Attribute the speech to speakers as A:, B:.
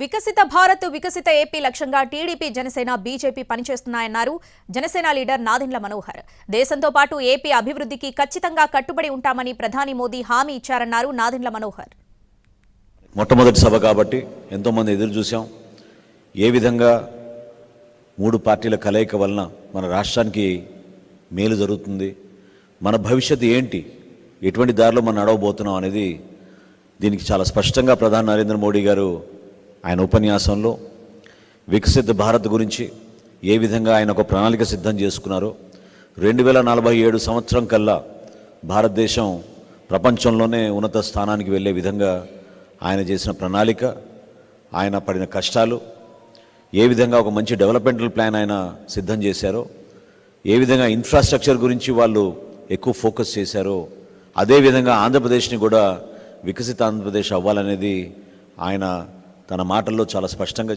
A: వికసిత భారత్ వికసిత ఏపీ లక్ష్యంగా టీడీపీ జనసేన బీజేపీ పనిచేస్తున్నాయన్నారు జనసేన లీడర్ నాదెండ్ల మనోహర్. దేశంతో పాటు ఏపీ అభివృద్ధికి ఖచ్చితంగా కట్టుబడి ఉంటామని ప్రధాని మోదీ హామీ ఇచ్చారన్నారు నాదెండ్ల మనోహర్.
B: మొట్టమొదటి సభ కాబట్టి ఎంతోమంది ఎదురు చూసాం ఏ విధంగా మూడు పార్టీల కలయిక వలన మన రాష్ట్రానికి మేలు జరుగుతుంది మన భవిష్యత్తు ఏంటి ఎటువంటి దారిలో మనం నడవబోతున్నాం అనేది దీనికి చాలా స్పష్టంగా ప్రధాని నరేంద్ర మోడీ గారు ఆయన ఉపన్యాసంలో వికసిత భారత్ గురించి ఏ విధంగా ఆయన ఒక ప్రణాళిక సిద్ధం చేసుకున్నారో రెండు వేల నలభై ఏడు సంవత్సరం కల్లా భారతదేశం ప్రపంచంలోనే ఉన్నత స్థానానికి వెళ్ళే విధంగా ఆయన చేసిన ప్రణాళిక ఆయన పడిన కష్టాలు ఏ విధంగా ఒక మంచి డెవలప్మెంటల్ ప్లాన్ ఆయన సిద్ధం చేశారో ఏ విధంగా ఇన్ఫ్రాస్ట్రక్చర్ గురించి వాళ్ళు ఎక్కువ ఫోకస్ చేశారో అదేవిధంగా ఆంధ్రప్రదేశ్ని కూడా వికసిత ఆంధ్రప్రదేశ్ అవ్వాలనేది ఆయన తన మాటల్లో చాలా స్పష్టంగా